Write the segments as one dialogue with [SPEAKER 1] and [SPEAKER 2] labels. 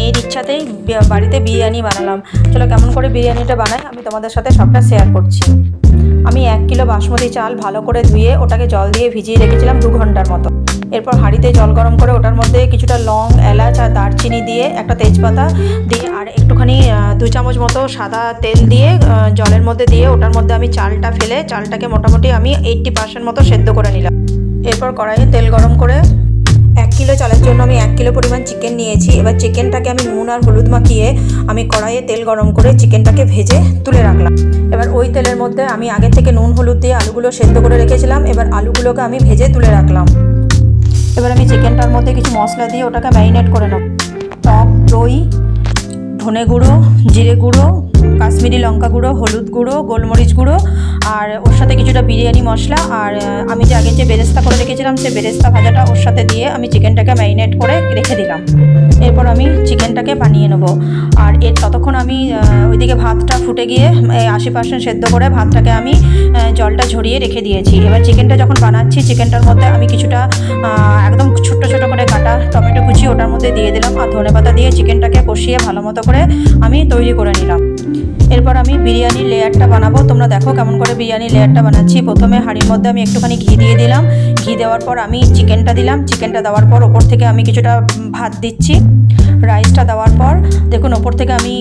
[SPEAKER 1] মেয়ের ইচ্ছাতেই বাড়িতে বিরিয়ানি বানালাম। চলো কেমন করে বিরিয়ানিটা বানাই? আমি তোমাদের সাথে সবটা শেয়ার করছি। আমি এক কিলো বাসমতি চাল ভালো করে ধুয়ে ওটাকে জল দিয়ে ভিজিয়ে রেখেছিলাম দু ঘণ্টার মতো। এরপর হাঁড়িতে জল গরম করে ওটার মধ্যে কিছুটা লং, এলাচ আর দারচিনি দিয়ে একটা তেজপাতা দিয়ে আর একটুখানি দু চামচ মতো সাদা তেল দিয়ে জলের মধ্যে দিয়ে ওটার মধ্যে আমি চালটা ফেলে, চালটাকে মোটামুটি আমি এইট্টি পার্সেন্ট মতো সেদ্ধ করে নিলাম। এরপর কড়াইয়ে তেল গরম করে কিলো চালের জন্য আমি এক কিলো পরিমাণ চিকেন নিয়েছি। এবার চিকেনটাকে আমি নুন আর হলুদ মাখিয়ে আমি কড়াইয়ে তেল গরম করে চিকেনটাকে ভেজে তুলে রাখলাম। এবার ওই তেলের মধ্যে আমি আগে থেকে নুন, হলুদ দিয়ে আলুগুলো সেদ্ধ করে রেখেছিলাম। এবার আলুগুলোকে আমি ভেজে তুলে রাখলাম। এবার আমি চিকেনটার মধ্যে কিছু মশলা দিয়ে ওটাকে ম্যারিনেট করে নেব। টক, দই, ধনে গুঁড়ো, জিরে গুঁড়ো, কাশ্মীরি লঙ্কা গুঁড়ো, হলুদ গুঁড়ো, গোলমরিচ গুঁড়ো, আর ওর সাথে কিছুটা বিরিয়ানি মশলা আর আমি যে আগে যে বেরেস্তা করে রেখেছিলাম সেই বেরেস্তা ভাজাটা ওর সাথে দিয়ে আমি চিকেনটাকে ম্যারিনেট করে রেখে দিলাম। এরপর আমি চিকেনটাকে বানিয়ে নেব। আর এর ততক্ষণ আমি ওইদিকে ভাতটা ফুটে গিয়ে আশি পার্সেন্ট সেদ্ধ করে ভাতটাকে আমি জলটা ঝরিয়ে রেখে দিয়েছি। এবার চিকেনটা যখন বানাচ্ছি, চিকেনটার মধ্যে আমি কিছুটা একদম ছোট্ট ছোট করে কাটা টমেটো কুচি ওটার মধ্যে দিয়ে দিলাম আর ধনে পাতা দিয়ে চিকেনটাকে কষিয়ে ভালো মতো করে আমি তৈরি করে নিলাম। এরপর আমি বিরিয়ানির লেয়ারটা বানাবো। তোমরা দেখো কেমন করে বিরিয়ানির লেয়ারটা বানাচ্ছি প্রথমে হাঁড়ির মধ্যে আমি একটুখানি ঘি দিয়ে দিলাম। ঘি দেওয়ার পর আমি চিকেনটা দিলাম। চিকেনটা দেওয়ার পর ওপর থেকে আমি কিছুটা ভাত দিচ্ছি। রাইসটা দেওয়ার পর, দেখুন, ওপর থেকে আমি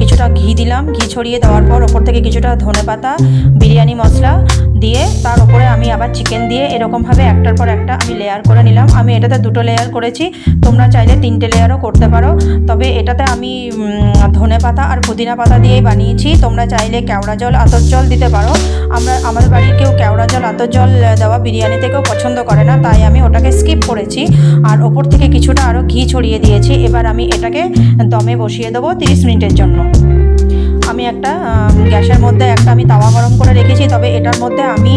[SPEAKER 1] কিছুটা ঘি দিলাম। ঘি ছড়িয়ে দেওয়ার পর ওপর থেকে কিছুটা ধনে পাতা বিরিয়ানি মশলা দিয়ে তার উপরে আমি আবার চিকেন দিয়ে এরকমভাবে একটার পর একটা আমি লেয়ার করে নিলাম। আমি এটাতে দুটো লেয়ার করেছি। তোমরা চাইলে তিনটে লেয়ারও করতে পারো। তবে এটাতে আমি ধনে পাতা আর পুদিনা পাতা দিয়েই বানিয়েছি। তোমরা চাইলে কেওড়া জল, আতর জল দিতে পারো। আমরা আমাদের বাড়ির কেউ কেওড়া জল, আতর জল দেওয়া বিরিয়ানি থেকেও পছন্দ করে না, তাই আমি ওটাকে স্কিপ করেছি। আর ওপর থেকে কিছুটা আরও ঘি ছড়িয়ে দিয়েছি। এবার আমি এটাকে দমে বসিয়ে দেবো তিরিশ মিনিটের জন্য। আমি একটা গ্যাসের মধ্যে একটা আমি তাওয়া গরম করে রেখেছি, তবে এটার মধ্যে আমি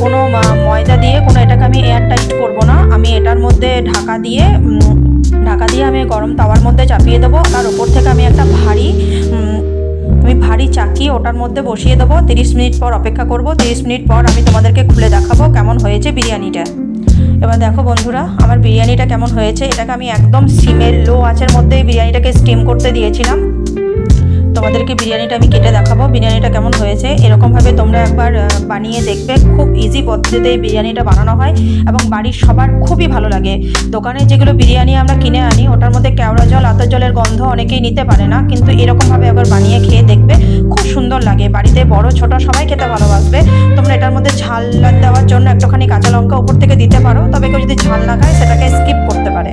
[SPEAKER 1] কোনো ময়দা দিয়ে কোনো এটাকে আমি এয়ার টাইট করব না। আমি এটার মধ্যে ঢাকা দিয়ে ঢাকা দিয়ে আমি গরম তাওয়ার মধ্যে চাপিয়ে দেবো। তার ওপর থেকে আমি একটা ভারী আমি ভারী চাকি ওটার মধ্যে বসিয়ে দেবো। তিরিশ মিনিট পর অপেক্ষা করব। তিরিশ মিনিট পর আমি তোমাদেরকে খুলে দেখাবো কেমন হয়েছে বিরিয়ানিটা। এবার দেখো বন্ধুরা, আমার বিরিয়ানিটা কেমন হয়েছে? এটাকে আমি একদম সিমের লো আঁচের মধ্যে বিরিয়ানিটাকে স্টিম করতে দিয়েছিলাম। তোমাদেরকে বিরিয়ানিটা আমি কেটে দেখাবো। বিরিয়ানিটা কেমন হয়েছে, এরকমভাবে তোমরা একবার বানিয়ে দেখবে। খুব ইজি পদ্ধতিতে এই বিরিয়ানিটা বানানো হয় এবং বাড়ির সবার খুবই ভালো লাগে। দোকানে যেগুলো বিরিয়ানি আমরা কিনে আনি, ওটার মধ্যে কেওড়া জল, আতর জলের গন্ধ অনেকেই নিতে পারে না, কিন্তু এরকমভাবে একবার বানিয়ে খেয়ে দেখবে, খুব সুন্দর লাগে। বাড়িতে বড়, ছোট সবাই খেতে ভালোবাসবে। তোমরা এটার মধ্যে ঝাল দেওয়ার জন্য একটুখানি কাঁচা লঙ্কা উপর থেকে দিতে পারো, তবে কেউ যদি ঝাল না খায়, সেটাকে স্কিপ করতে পারে।